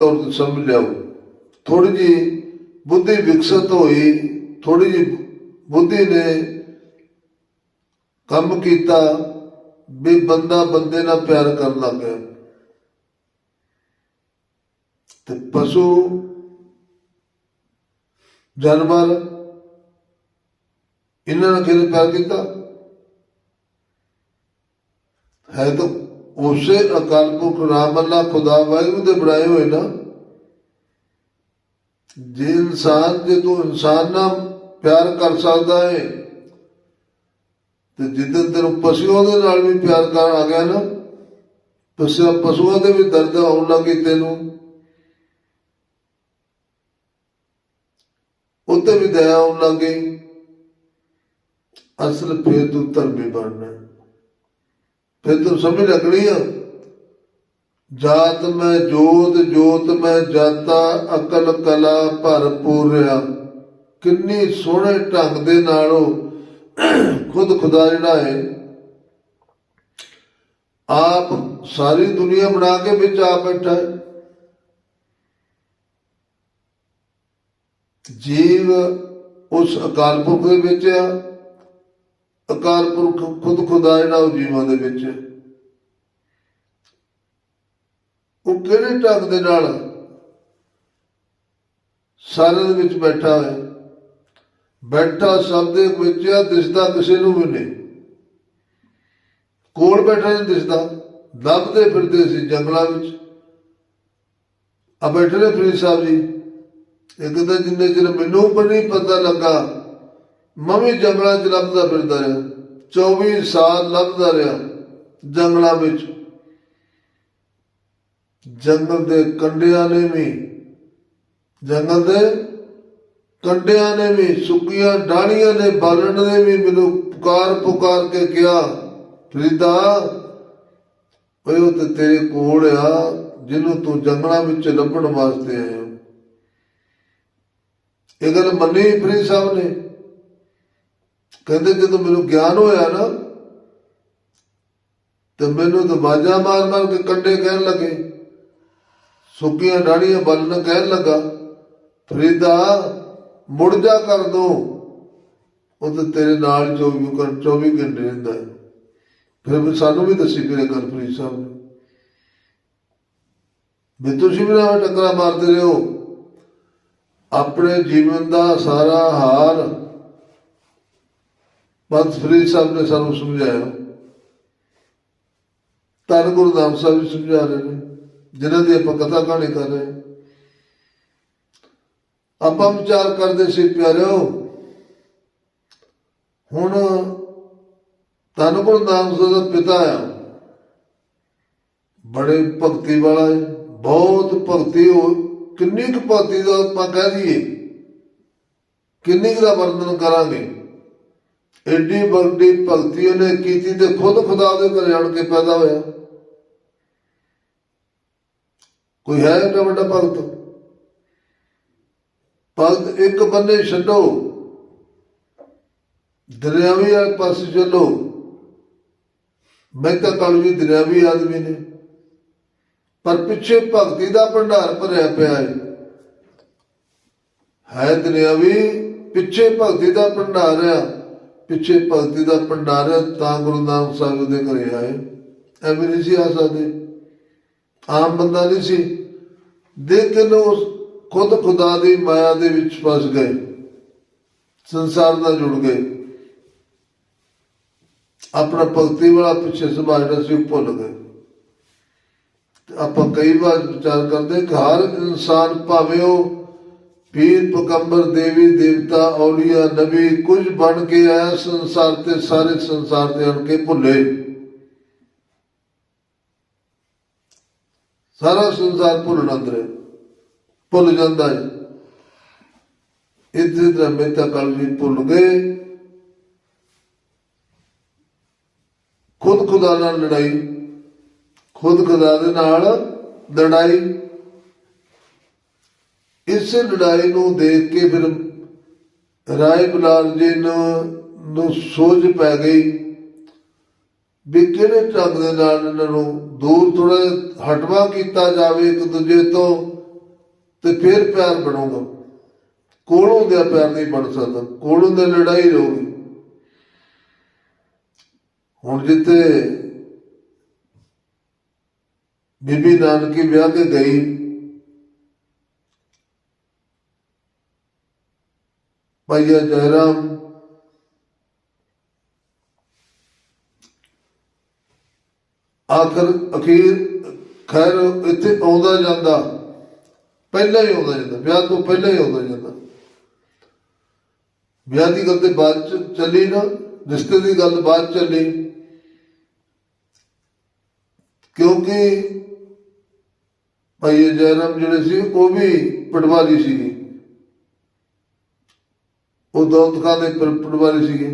ਤੌਰ ਤੇ ਸਮਝ ਲਿਓ ਥੋੜੀ ਜੀ ਬੁੱਧੀ ਵਿਕਸਿਤ ਹੋਈ ਥੋੜੀ ਜੀ ਬੁੱਧੀ ਨੇ ਕੰਮ ਕੀਤਾ ਵੀ ਬੰਦਾ ਬੰਦੇ ਨਾਲ ਪਿਆਰ ਕਰਨ ਲੱਗ ਗਿਆ। ਤੇ ਪਸ਼ੂ, ਜਾਨਵਰ, ਇਹਨਾਂ ਨਾਲ ਕਿਹਨੇ ਪਿਆਰ ਕੀਤਾ? ਹੈ ਤਾਂ ਉਸੇ ਅਕਾਲ ਪੁਰਖ ਰਾਮ ਅੱਲਾ ਖੁਦਾ ਵਾਹਿਗੁਰੂ ਦੇ ਬਣਾਏ ਹੋਏ ਨਾ। ਜੇ ਇਨਸਾਨ, ਜੇ ਤੂੰ ਇਨਸਾਨ ਨਾਲ ਪਿਆਰ ਕਰ ਸਕਦਾ ਹੈ ਤੇ ਜਿੱਦਨ ਤੈਨੂੰ ਪਸ਼ੂਆਂ ਦੇ ਨਾਲ ਵੀ ਪਿਆਰ ਕਰ ਆ ਗਿਆ ਨਾ ਪਸ਼ੂ ਪਸ਼ੂਆਂ ਦੇ ਵੀ ਦਰਦ ਆਉਣ ਲੱਗੀ ਤੈਨੂੰ। ਉੱਤੇ ਵੀ ਦਇਆ ਆਉਣ ਲੱਗੀ ਅਸਲ ਫੇਰ ਤੂੰ ਧਰਮੀ ਬਣਨਾ। ਫਿਰ ਤੂੰ ਸਮਝ ਲੱਗਣੀ ਆ? ਜਾਤ ਮੈਂ ਜੋਤ ਜੋਤ ਮੈਂ ਜਾਤਾ, ਅਕਲ ਕਲਾ ਭਰਪੂਰ ਰਿਆ ਕਿੰਨੀ ਸੋਹਣੇ ਢੰਗ ਦੇ ਨਾਲ ਉਹ ਖੁਦ ਖੁਦਾ ਜਿਹੜਾ ਹੈ, ਆਪ ਸਾਰੀ ਦੁਨੀਆ ਬਣਾ ਕੇ ਵਿੱਚ ਆ ਬੈਠਾ ਹੈ। ਜੀਵ ਉਸ ਅਕਾਲ ਪੁਰਖ ਦੇ ਵਿੱਚ ਆ। ਅਕਾਲ ਪੁਰਖ ਖੁਦ ਖੁਦਾ ਜਿਹੜਾ ਉਹ ਜੀਵਾਂ ਦੇ ਵਿੱਚ। ਉਹ ਕਿਹੜੇ ਢੰਗ ਦੇ ਨਾਲ ਸਾਰਿਆਂ ਦੇ ਵਿੱਚ ਬੈਠਾ ਹੋਇਆ ਬੈਠਾ ਸਭ ਦੇ ਵਿੱਚ ਆ, ਦਿਸਦਾ ਕਿਸੇ ਨੂੰ ਵੀ ਨਹੀਂ। ਕੋਲ ਬੈਠਾ ਨਹੀਂ ਦਿਸਦਾ? ਲੱਭਦੇ ਫਿਰਦੇ ਸੀ ਜੰਗਲਾਂ ਵਿੱਚ। ਆ ਬੈਠੇ ਨੇ ਫਰੀਦ ਸਾਹਿਬ ਜੀ। ਇੱਕ ਤਾਂ ਜਿੰਨੇ ਚਿਰ ਮੈਨੂੰ ਵੀ ਨਹੀਂ ਪਤਾ ਲੱਗਾ ਮੈਂ ਵੀ ਜੰਗਲਾਂ 'ਚ ਲੱਭਦਾ ਫਿਰਦਾ ਰਿਹਾ। 24 ਸਾਲ ਲੱਭਦਾ ਰਿਹਾ ਜੰਗਲਾਂ ਵਿੱਚ। ਜੰਗਲ ਦੇ ਕੰਡਿਆਂ ਨੇ ਵੀ, ਜੰਗਲ ਦੇ ਕੰਡਿਆਂ ਨੇ ਵੀ ਸੁੱਕੀਆਂ ਡਾਣੀਆਂ ਨੇ, ਬਾਲਣ ਨੇ ਵੀ ਮੈਨੂੰ ਪੁਕਾਰ ਪੁਕਾਰ ਕੇ ਕਿਹਾ ਫਰੀਦਾ ਓਏ ਉਹ ਤੇ ਤੇਰੇ ਕੋਲ ਆ, ਜਿਹਨੂੰ ਤੂੰ ਜੰਗਲਾਂ ਵਿੱਚ ਲੱਭਣ ਵਾਸਤੇ ਆਇਆ। ਇਹ ਗੱਲ ਮੰਨੀ ਫਰੀਦ ਸਾਹਿਬ ਨੇ। ਕਹਿੰਦੇ ਜਦੋਂ ਮੈਨੂੰ ਗਿਆਨ ਹੋਇਆ ਨਾ, ਤੇ ਮੈਨੂੰ ਤਾਂ ਮਾਰ ਮਾਰ ਕੇ ਕੰਡੇ ਕਹਿਣ ਲੱਗੇ। ਸੁੱਕੀਆਂ ਡਾੜੀਆਂ ਬਲਨ ਕਹਿਣ ਲੱਗਾ। ਫਰੀਦਾ, ਮੁੜ ਜਾ ਕਰ ਦੋ। ਉਹ ਤੇ ਤੇਰੇ ਨਾਲ 24 ਘੰਟੇ 24 ਘੰਟੇ ਰਹਿੰਦਾ ਹੈ। ਫਿਰ ਸਾਨੂੰ ਵੀ ਦੱਸੀ ਕਿਹੜੇ ਗੱਲ ਫਰੀਦ ਸਾਹਿਬ ਨੇ। ਵੀ ਤੁਸੀਂ ਵੀ ਨਾ ਟੱਕਰਾ ਮਾਰਦੇ ਰਹੋ। ਆਪਣੇ ਜੀਵਨ ਦਾ ਸਾਰਾ ਹਾਰ ਬਸ ਫਰੀਦ ਸਾਹਿਬ ਨੇ ਸਾਨੂੰ ਸਮਝਾਇਆ। ਧੰਨ ਗੁਰੂ ਨਾਮ ਸਾਹਿਬ ਵੀ ਸਮਝਾ ਰਹੇ ਨੇ, ਜਿਨ੍ਹਾਂ ਦੀ ਆਪਾਂ ਕਥਾ ਕਹਾਣੀ ਕਰ ਰਹੇ ਆਪਾਂ ਵਿਚਾਰ ਕਰਦੇ ਸੀ, ਪਿਆਰਿਓ, ਹੁਣ ਧੰਨ ਗੁਰੂ ਨਾਮ ਸਾਹਿਬ ਦਾ ਪਿਤਾ ਆ। ਬੜੇ ਭਗਤੀ ਵਾਲਾ ਹੈ, ਬਹੁਤ ਭਗਤੀ ਹੋ, ਕਿੰਨੀ ਕੁ ਭਗਤੀ ਦਾ ਆਪਾਂ ਕਹਿ ਦਈਏ, ਕਿੰਨੀ ਕੁ ਦਾ ਵਰਣਨ ਕਰਾਂਗੇ। ਐਡੀ ਵੱਡੀ ਭਗਤੀ ਉਹਨੇ ਕੀਤੀ ਤੇ ਖੁਦ ਖੁਦਾ ਦੇ ਘਰੇ ਆਣ ਕੇ ਪੈਦਾ ਹੋਇਆ। ਕੋਈ ਹੈ ਏਡਾ ਵੱਡਾ ਭਗਤ? ਭਗਤ ਇੱਕ ਬੰਨੇ ਛੱਡੋ। ਦਰਿਆਵੀ ਵਾਲੇ ਪਾਸੇ ਚੱਲੋ। ਮੈਂ ਤਾਂ ਕੱਲ ਵੀ ਦਰਿਆਵੀ ਆਦਮੀ ਨੇ। ਪਰ ਪਿੱਛੇ ਭਗਤੀ ਦਾ ਭੰਡਾਰ ਭਰਿਆ ਪਿਆ ਹੈ। ਹੈ ਦੁਨਿਆਵੀ ਪਿੱਛੇ ਭਗਤੀ ਦਾ ਭੰਡਾਰ ਆ। ਪਿੱਛੇ ਭਗਤੀ ਦਾ ਭੰਡਾਰ ਤਾਂ ਗੁਰੂ ਨਾਨਕ ਸਾਹਿਬ ਦੇ ਘਰੇ ਆਏ। ਐਵੇਂ ਨਹੀਂ ਸੀ ਆ ਸਕਦੇ। ਆਮ ਬੰਦਾ ਨਹੀਂ ਸੀ। ਦੇਖ ਕੇ ਲੋ ਖੁਦ ਖੁਦਾ ਦੀ ਮਾਇਆ ਦੇ ਵਿੱਚ ਫਸ ਗਏ। ਸੰਸਾਰ ਨਾਲ ਜੁੜ ਗਏ। ਆਪਣਾ ਭਗਤੀ ਵਾਲਾ ਪਿੱਛੇ ਸੁਭਾਅ ਜਿਹੜਾ ਸੀ ਉਹ ਭੁੱਲ ਗਏ। ਆਪਾਂ ਕਈ ਵਾਰ ਵਿਚਾਰ ਕਰਦੇ ਕਿ ਹਰ ਇਨਸਾਨ ਭਾਵੇਂ ਉਹ ਪੀਰ ਪਕੰਬਰ ਦੇਵੀ, ਦੇਵਤਾ, ਔਲੀਆ, ਨਬੀ, ਕੁਝ ਬਣ ਕੇ ਆਇਆ ਸੰਸਾਰ ਤੇ ਸਾਰੇ ਸੰਸਾਰ ਤੇ ਅਣ ਭੁੱਲੇ। ਸਾਰਾ ਸੰਸਾਰ ਭੁੱਲਣ ਅੰਦਰ ਭੁੱਲ ਜਾਂਦਾ ਹੈ। ਇਸੇ ਤਰ੍ਹਾਂ ਮਹਿਤਾ ਕਾਲ ਜੀ ਭੁੱਲ ਗਏ। ਖੁਦ ਖੁਦਾ ਨਾਲ ਲੜਾਈ, ਖੁਦ ਖੁਦਾ ਦੇ ਨਾਲ ਲੜਾਈ ਇਸ ਲੜਾਈ ਨੂੰ ਦੇਖ ਕੇ ਫਿਰ ਰਾਏ ਬਲਾਲ ਜੀ ਨੂੰ ਨੂੰ ਸੋਚ ਪੈ ਗਈ ਵੀ ਕਿਹੜੇ ਢੰਗ ਦੇ ਨਾਲ ਇਹਨਾਂ ਨੂੰ ਦੂਰ ਥੋੜਾ ਹਟਵਾ ਕੀਤਾ ਜਾਵੇ ਇੱਕ ਦੂਜੇ ਤੋਂ ਤੇ ਫਿਰ ਪਿਆਰ ਬਣੂਗਾ। ਕੋਲੋਂ ਦਾ ਪਿਆਰ ਨਹੀਂ ਬਣ ਸਕਦਾ, ਕੋਲੋਂ ਦੀ ਲੜਾਈ ਰਹੂਗੀ ਹੁਣ ਜਿੱਤੇ ਬੀਬੀ ਨਾਨਕੀ ਵਿਆਹ ਕੇ ਗਈ ਭਈਆ ਜੈਰਾਮ ਆਖਰ, ਅਖੀਰ, ਖੈਰ, ਇੱਥੇ ਆਉਂਦਾ ਜਾਂਦਾ। ਪਹਿਲਾਂ ਹੀ ਆਉਂਦਾ ਜਾਂਦਾ। ਵਿਆਹ ਤੋਂ ਪਹਿਲਾਂ ਹੀ ਆਉਂਦਾ ਜਾਂਦਾ। ਵਿਆਹ ਦੀ ਗੱਲ ਤੇ ਬਾਅਦ ਚ ਚੱਲੀ ਨਾ, ਰਿਸ਼ਤੇ ਦੀ ਗੱਲ ਬਾਅਦ ਚੱਲੀ। ਕਿਉਂਕਿ ਭਾਈ ਜੈਰਾਮ ਜਿਹੜੇ ਸੀ, ਉਹ ਵੀ ਪਟਵਾਰੀ ਸੀ ਉਹ ਦੌਲਤ ਖਾਨ ਦੇ ਪਟਵਾਰੀ ਸੀਗੇ।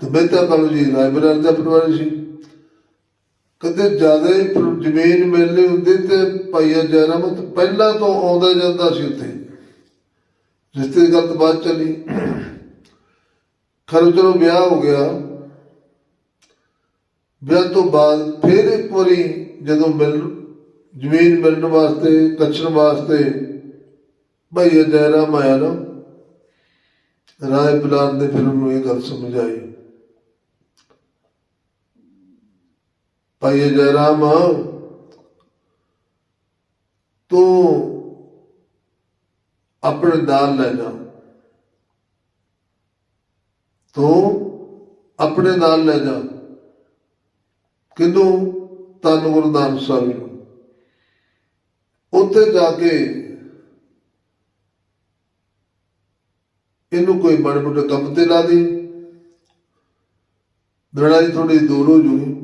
ਤੇ ਮਹਿਤਾ ਕਾਲੂ ਜੀ ਰਾਇਬਰਾਰ ਦਾ ਪਟਵਾਰੀ ਸੀ। ਕਦੇ ਜ਼ਿਆਦਾ ਹੀ ਜ਼ਮੀਨ ਮਿਲਣੀ ਹੁੰਦੀ ਤੇ ਭਾਈਆ ਜੈਰਾਮ ਪਹਿਲਾਂ ਤੋਂ ਆਉਂਦਾ ਜਾਂਦਾ ਸੀ ਉੱਥੇ। ਰਿਸ਼ਤੇ ਦੀ ਗੱਲ ਤੋਂ ਬਾਅਦ ਚੱਲੀ। ਖਰੋ ਚਲੋ ਵਿਆਹ ਹੋ ਗਿਆ, ਵਿਆਹ ਤੋਂ ਬਾਅਦ ਫਿਰ ਇੱਕ ਵਾਰੀ ਜਦੋਂ ਮਿਲ ਜ਼ਮੀਨ ਮਿਲਣ ਵਾਸਤੇ ਕੱਚਣ ਵਾਸਤੇ। ਭਾਈਆ ਜੈਰਾਮ ਆਇਆ ਨਾ, ਰਾਏ ਬਲਾਰ ਨੇ ਫਿਰ ਉਹਨੂੰ ਇਹ ਗੱਲ ਸਮਝਾਈ ਭਾਈ ਜੈਰਾਮ ਤੂੰ ਆਪਣੇ ਦਾਲ ਲੈ ਜਾ। ਤੂੰ ਆਪਣੇ ਨਾਲ ਲੈ ਜਾ। ਕਿਦੋਂ ਤਨ ਗੁਰੂ ਨਾਨਕ ਸਾਹਿਬ ਉੱਥੇ ਜਾ ਕੇ ਇਹਨੂੰ ਕੋਈ ਮਾੜੇ ਮੋਟੇ ਕੰਮ ਤੇ ਲਾ ਦੇ। ਲੜਾਈ ਥੋੜੀ ਦੂਰ ਹੋ ਜੂਗੀ।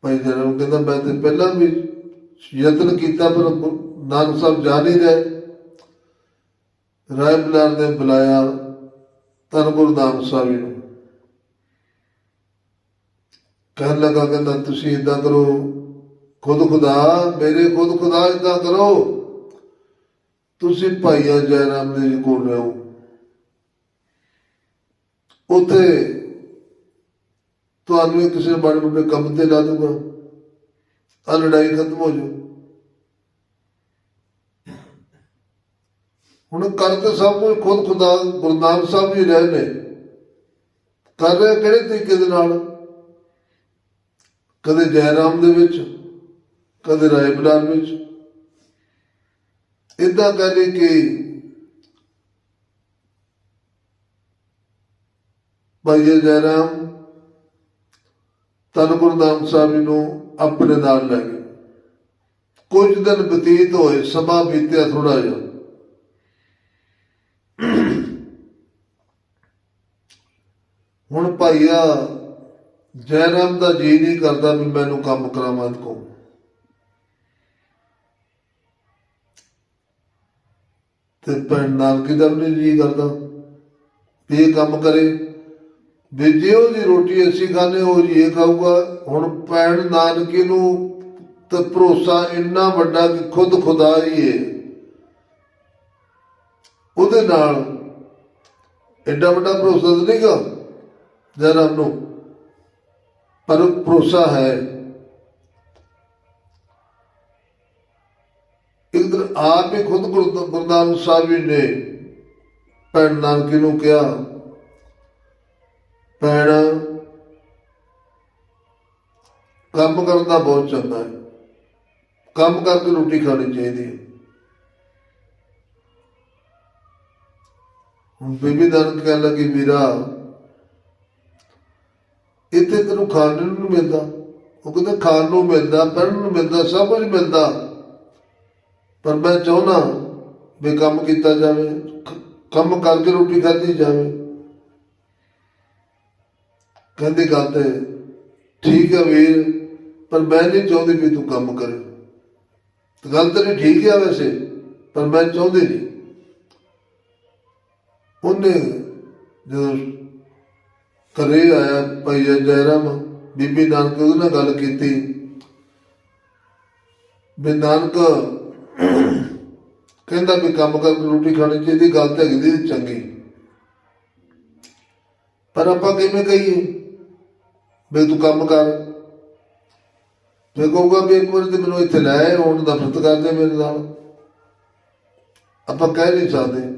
ਭਾਈ ਜਨਮ ਕਹਿੰਦਾ, ਮੈਂ ਤੇ ਪਹਿਲਾਂ ਵੀ ਯਤਨ ਕੀਤਾ, ਪਰ ਨਾਨਕ ਸਾਹਿਬ ਜਾ ਨਹੀਂ ਰਹੇ। ਰਾਏ ਬਲਾਰ ਨੇ ਬੁਲਾਇਆ ਧੰਨ ਗੁਰੂ ਨਾਨਕ ਸਾਹਿਬ ਜੀ ਨੂੰ। ਕਹਿਣ ਲੱਗਾ, ਕਹਿੰਦਾ, ਤੁਸੀਂ ਇਦਾਂ ਕਰੋ ਖੁਦ ਖੁਦਾ, ਮੇਰੇ ਖੁਦ ਖੁਦਾ ਇਦਾਂ ਕਰੋ। ਤੁਸੀਂ ਭਾਈਆਂ ਜੈਰਾਮ ਦੇ ਕੋਲ ਰਹੋ। ਉੱਥੇ ਤੁਹਾਨੂੰ ਕਿਸੇ ਮਾੜੇ ਮੋਟੇ ਕੰਮ ਤੇ ਲਾ ਦੂਗਾ। ਆ ਲੜਾਈ ਖਤਮ ਹੋ ਜੂ ਹੁਣ ਕਰ ਸਭ ਕੁਝ ਖੁਦ ਖੁਦਾ, ਗੁਰੂ ਨਾਨਕ ਸਾਹਿਬ ਹੀ ਰਹੇ ਨੇ। ਕਰ ਰਹੇ ਕਿਹੜੇ ਤਰੀਕੇ ਦੇ ਨਾਲ? ਕਦੇ ਜੈਰਾਮ ਦੇ ਵਿੱਚ ਕਦੇ ਰਾਏ ਬਲਾਰ ਵਿੱਚ। ਇਦਾਂ ਕਰੇ ਕਿ ਭਾਈ ਜੈਰਾਮ ਤਨ ਗੁਰੂ ਨਾਨਕ ਸਾਹਿਬ ਜੀ ਨੂੰ ਆਪਣੇ ਨਾਲ ਲੈ ਗਏ। ਕੁਝ ਦਿਨ ਬਤੀਤ ਹੋਏ ਸਮਾਂ ਬੀਤਿਆ ਥੋੜਾ ਜਿਹਾ। ਹੁਣ ਭਾਈਆ ਜੈਰਾਮ ਦਾ ਜੀ ਨਹੀਂ ਕਰਦਾ ਵੀ ਮੈਨੂੰ ਕੰਮ ਕਰਾਵਾਂ ਕੋ ਤੇ ਭੈਣ ਨਾਨਕੀ ਦਾ ਵੀ ਨੀ ਜੀ ਕਰਦਾ। ਵੀ ਇਹ ਕੰਮ ਕਰੇ। ਵੀ ਜੇ ਉਹਦੀ ਰੋਟੀ ਅਸੀਂ ਖਾਣੇ ਉਹ ਜੀ ਇਹ ਖਾਊਗਾ। ਹੁਣ ਭੈਣ ਨਾਨਕੀ ਨੂੰ ਤੇ ਭਰੋਸਾ ਇੰਨਾ ਵੱਡਾ ਕਿ ਖੁਦ ਖੁਦਾ ਹੀ ਹੈ ਉਹਦੇ ਨਾਲ ਐਡਾ ਵੱਡਾ ਭਰੋਸਾ ਤਾਂ ਨਹੀਂਗਾ ਜਰਾ ਨੂੰ। ਪਰ ਭਰੋਸਾ ਹੈ। ਇੱਕ ਦਿਨ ਆਪ ਹੀ ਖੁਦ ਗੁਰੂ ਗੁਰੂ ਨਾਨਕ ਸਾਹਿਬ ਜੀ ਨੇ ਭੈਣ ਨਾਨਕੀ ਨੂੰ ਕਿਹਾ, ਭੈਣ, ਕੰਮ ਕਰਨ ਦਾ ਬਹੁਤ ਚੰਗਾ ਹੈ। ਕੰਮ ਕਰਕੇ ਰੋਟੀ ਖਾਣੀ ਚਾਹੀਦੀ ਹੈ। ਹੁਣ ਬੀਬੀ ਨਾਨਕ ਕਹਿਣ ਲੱਗੀ, ਵੀਰਾ, ਇੱਥੇ ਤੈਨੂੰ ਖਾਣ ਨੂੰ ਨਹੀਂ ਮਿਲਦਾ। ਉਹ ਕਹਿੰਦਾ, ਖਾਣ ਨੂੰ ਮਿਲਦਾ ਪੜਨ ਨੂੰ ਮਿਲਦਾ, ਸਭ ਕੁਝ ਮਿਲਦਾ। ਪਰ ਮੈਂ ਚਾਹੁੰਦਾ ਵੀ ਕੰਮ ਕੀਤਾ ਜਾਵੇ ਕੰਮ ਕਰਕੇ ਰੋਟੀ ਖਾਧੀ ਜਾਵੇ। ਕਹਿੰਦੀ ਗੱਲ ਤੇ ਠੀਕ ਹੈ ਵੀਰ, ਪਰ ਮੈਂ ਨਹੀਂ ਚਾਹੁੰਦੀ ਵੀ ਤੂੰ ਕੰਮ ਕਰੇ। ਤੇ ਗੱਲ ਤੇਰੀ ਠੀਕ ਹੈ ਵੈਸੇ, ਪਰ ਮੈਂ ਚਾਹੁੰਦੀ ਨਹੀਂ। ਉਹਨੇ ਜਦੋਂ ਕਰੇ ਆਇਆ, ਭਾਈ ਜੈਰਾਮ, ਬੀਬੀ ਨਾਨਕ ਉਹਦੇ ਨਾਲ ਗੱਲ ਕੀਤੀ। ਵੀ ਨਾਨਕ ਕਹਿੰਦਾ ਵੀ ਕੰਮ ਕਰਕੇ ਰੋਟੀ ਖਾਣੀ ਚਾਹੀਦੀ ਗੱਲ ਤਾਂ ਹੈਗੀ ਦੀ ਚੰਗੀ। ਪਰ ਆਪਾਂ ਕਿਵੇਂ ਕਹੀਏ? ਵੀ ਤੂੰ ਕੰਮ ਕਰ। ਮੈਂ ਕਹੂੰਗਾ ਵੀ ਇੱਕ ਵਾਰੀ ਤੇ ਮੈਨੂੰ ਇੱਥੇ ਲੈ ਆਉਣ ਹੁਣ ਨਫ਼ਰਤ ਕਰਦੇ ਮੇਰੇ ਨਾਲ। ਆਪਾਂ ਕਹਿ ਨਹੀਂ ਸਕਦੇ।